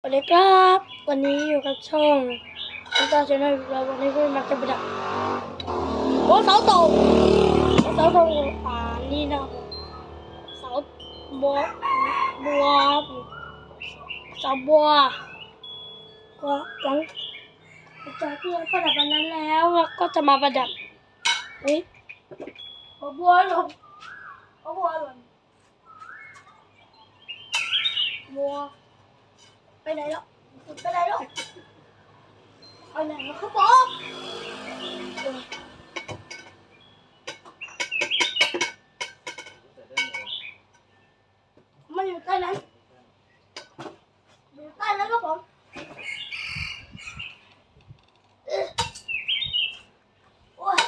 สวัสดีครับ วันนี้อยู่กับช่องอันตาชาแนลเราวันนี้ก็มาจะประดับโอ้เสาตกเสาตกอ่านี่นะเสาบัวบัวเสาบัวก็หลังจากที่เราประดับวันนั้นแล้วเราก็จะมาประดับเฮ้ยบัวหล่นบัวหล่นบัว ไปไหนแล้วไปไหนแล้วไปไหนแล้วครับผมมันอยู่ใต้นั้นอยู่ใต้นั้นครับผมโอ้ย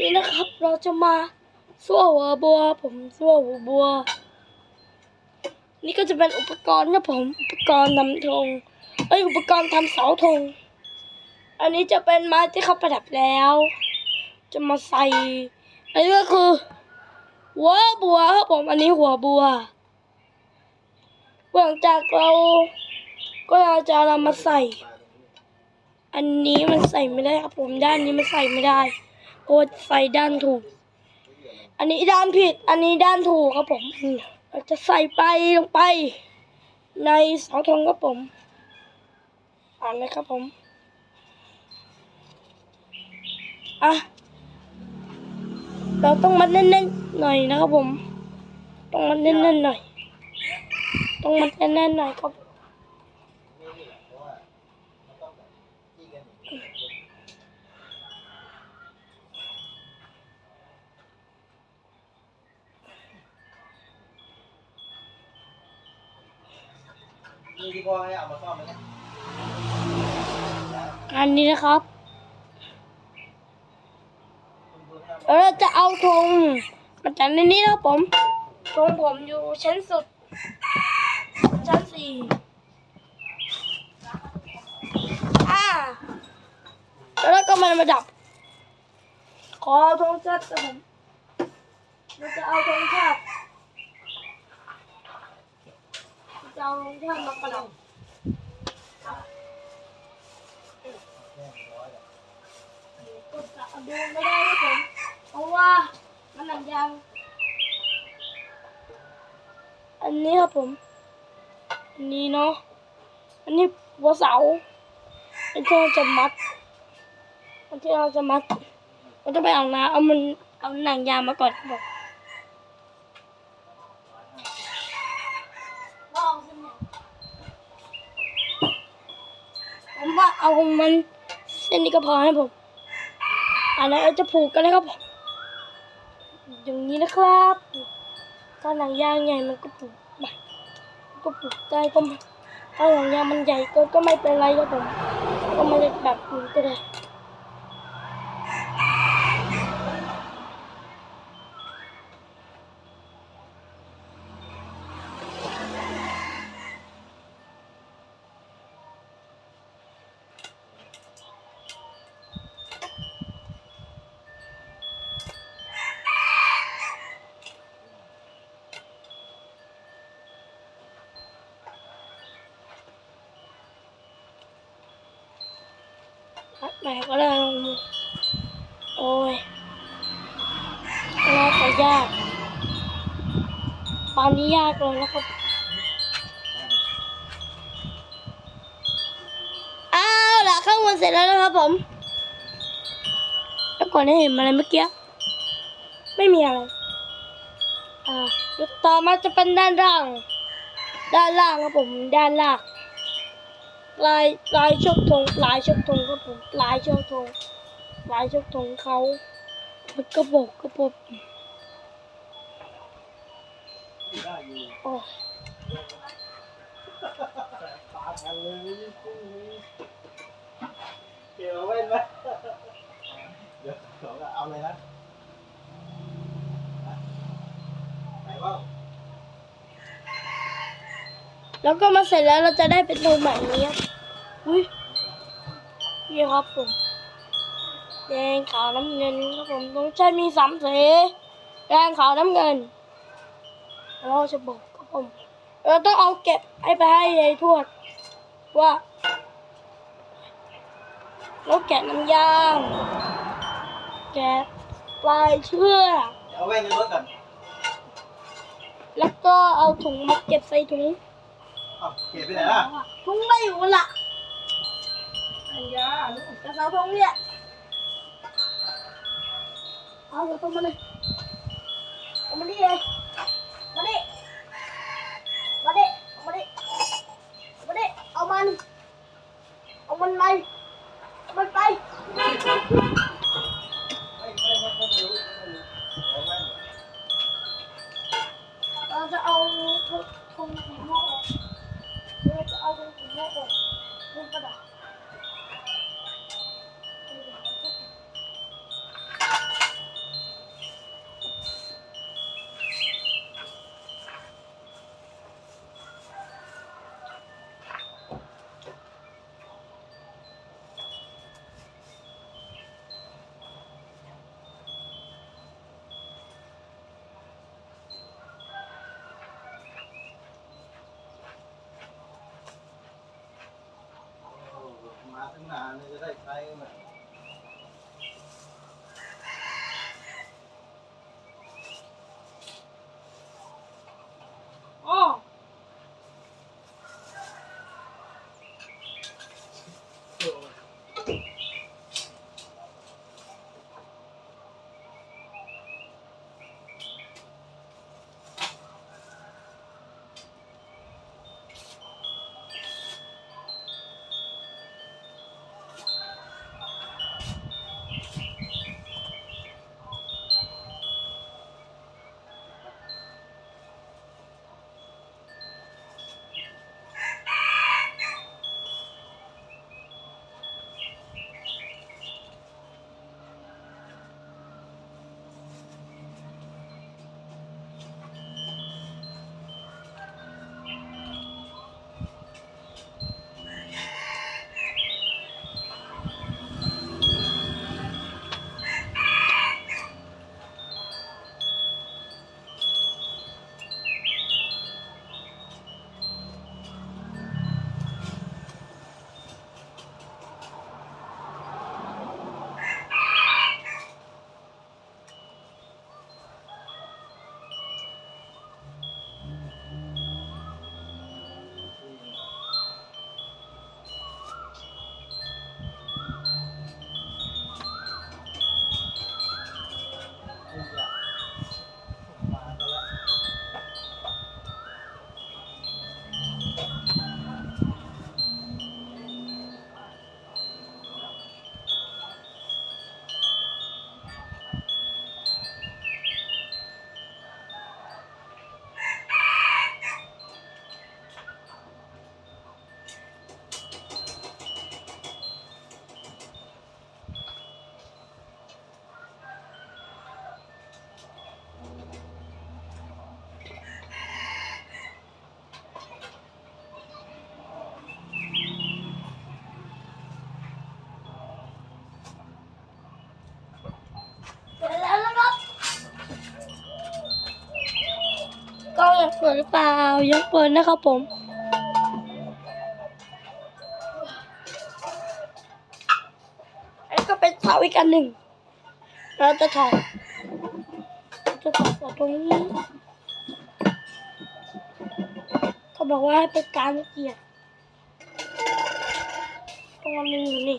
นี่นะครับเราจะมา สู้หัวบัว ผมสู้หัวบัว นี่ก็จะเป็นอุปกรณ์นะผมอุปกรณ์นำธงเอ้ยอุปกรณ์ทำเสาธง อันนี้จะเป็นไม้ที่เขาประดับแล้ว จะมาใส่ อันนี้ก็คือหัวบัวครับผมอันนี้หัวบัวหลังจากเราก็เราจะนำมาใส่ อันนี้มันใส่ไม่ได้ครับผมด้านนี้มันใส่ไม่ได้เพรใส่ด้านถูก อันนี้ด้านผิด อันนี้ด้านถูกครับผมเราจะใส่ไปลงไป ในเสาธงครับผมอ่านเลยครับผมอะเราต้องมัดแน่นๆหน่อยนะครับผม ต้องมัดแน่นๆหน่อย ต้องมัดแน่นๆหน่อยครับ นี่ที่พ่อให้เอามาซ่อมไหมเนี่ยอันนี้นะครับ แล้วเราจะเอาธงมาจากในนี้นะครับผมธงผมอยู่ชั้นสุด ชั้นสี่อ่าแล้วเราก็มันมาดับ ขอธงชาติครับผมเราจะเอาธงชาติ เราจะเอาธงชาติมาประดับกดกระดูไม่ได้ครับผมเพราะว่ามันหนังยางอันนี้ครับผม อันนี้เนาะ อันนี้หัวเสาอันที่เราจะมัดอันที่เราจะมัดเราจะไปเอาน้ำเอามันเอาหนังยางมาก่อนบผมผมว่า เอามันเส้นนี้ก็พอให้ผมอันนั้นเราจะผูกกันนะครับอย่างนี้นะครับถ้าหนังยางใหญ่มันก็ผูกไปมันก็ผูกได้ก็ม่ถ้าหนังยางมันใหญ่ก็ก็ไม่เป็นไรครับผมก็ไม่ได้แบบนี้ก็ได้ แม่ก็ได้โอ้ยน่าจะยากตอนนี้ยากเลยนะครับอ้าวล่ะข้างบนเสร็จแล้วนะครับผม แล้วก่อนให้เห็นอะไรเมื่อกี้ ไม่มีอะไร อ่าต่อมาจะเป็นด้านล่าง ด้านล่างครับผม ด้านล่าง ลายลายชกธงลายชกธงครับผมลายชกธงลายชกธงเขามันกระบอกกระบอกโอ้ยตาทนเลยเกี่ยวเว้นไหมเดี๋ยวเอาเลยนะไหนบ้า แล้วก็มาเสร็จแล้วเราจะได้เป็นธงแบบนี้ครับอุ้ยนี่ครับผมแดงขาวน้ำเงินครับผมต้องใช้มีสามสีแดงขาวน้ำเงินแล้วเราจะบอกกับผมเราต้องเอาเก็บไอ้ไปให้ยายทวดว่าเราแกะน้ำยางแกะปลายเชือกเดี๋ยวเอาไว้ในรถก่อนแล้วก็เอาถุงมาเก็บใส่ถุง อ้าวเก็บไปไหนล่ะถุงไม่อยู่ละอันยาลูกกระเซาทงเนี่ยเอาเดี๋ยวตรงมาเลยตรงมาดิเลย ยังเปิดหรือเปล่า ยังเปิดนะครับผมอันนี้ก็เป็นเสาอีกอันหนึ่ง เราจะถอดเราจะถอดเสาตรงนี้เขาบอกว่าให้เป็นการเกียร์ตรงนี้อยู่นี่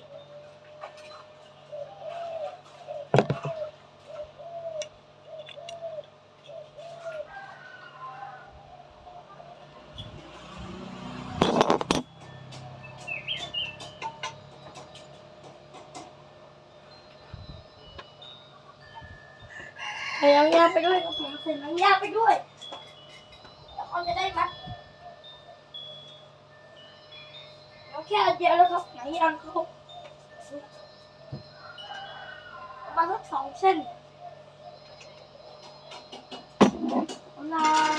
ใส่น้ำยาไปด้วยครับผมใส่น้ำยาไปด้วยแล้วเขาจะได้มัดแล้วแค่อันเดียวแล้วครับหนังยางเขาประมาณสักสองเส้นเวลาไม่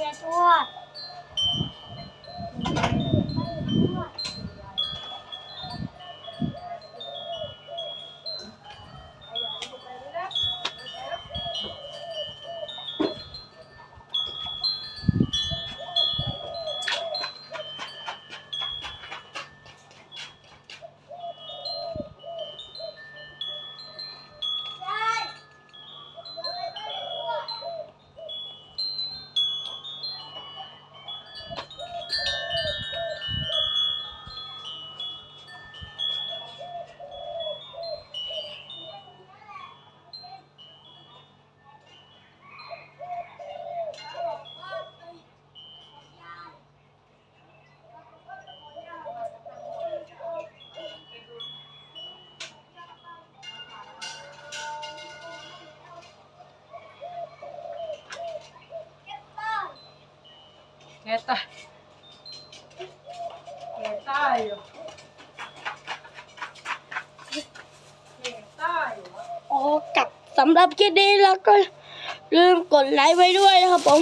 อยา ตายอยู่โอ้กับสำหรับคลิปนี้แล้วก็ลืมกดไลค์ไว้ด้วยนะครับผม